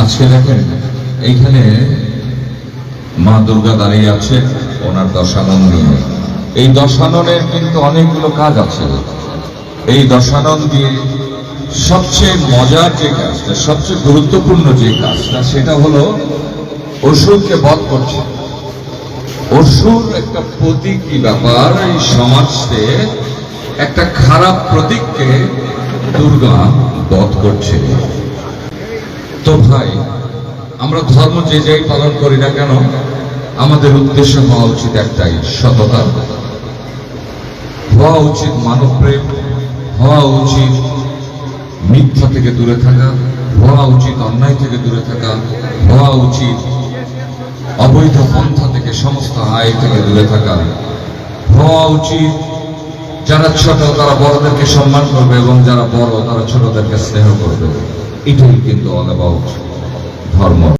আজকে দেখেন, এইখানে মা দুর্গা দাঁড়িয়ে আছে, ওনার দশানন নিয়ে এই দশাননের কিন্তু অনেকগুলো কাজ আছে। এই দশানন দিয়ে সবচেয়ে মজার যে কাজটা, সবচেয়ে গুরুত্বপূর্ণ যে কাজটা, সেটা হলো অসুরকে বধ করছে। অসুর একটা প্রতীকী ব্যাপার, এই সমাজে একটা খারাপ প্রতীককে দুর্গা বধ করছে। তো ভাই, আমরা ধর্ম যে যাই পালন করি না কেন, আমাদের উদ্দেশ্য হওয়া উচিত একটাই, সততা। হওয়া উচিত মানবপ্রেম হওয়া উচিত মিথ্যা থেকে দূরে থাকা, হওয়া উচিত অন্যায় থেকে দূরে থাকা, হওয়া উচিত অবৈধ পন্থা থেকে সমস্ত আয় থেকে দূরে থাকা। হওয়া উচিত যারা ছোট, তারা বড়দেরকে সম্মান করবে এবং যারা বড়, তারা ছোটদেরকে স্নেহ করবে। এটাই কিন্তু অল অ্যাবাউট ধর্ম।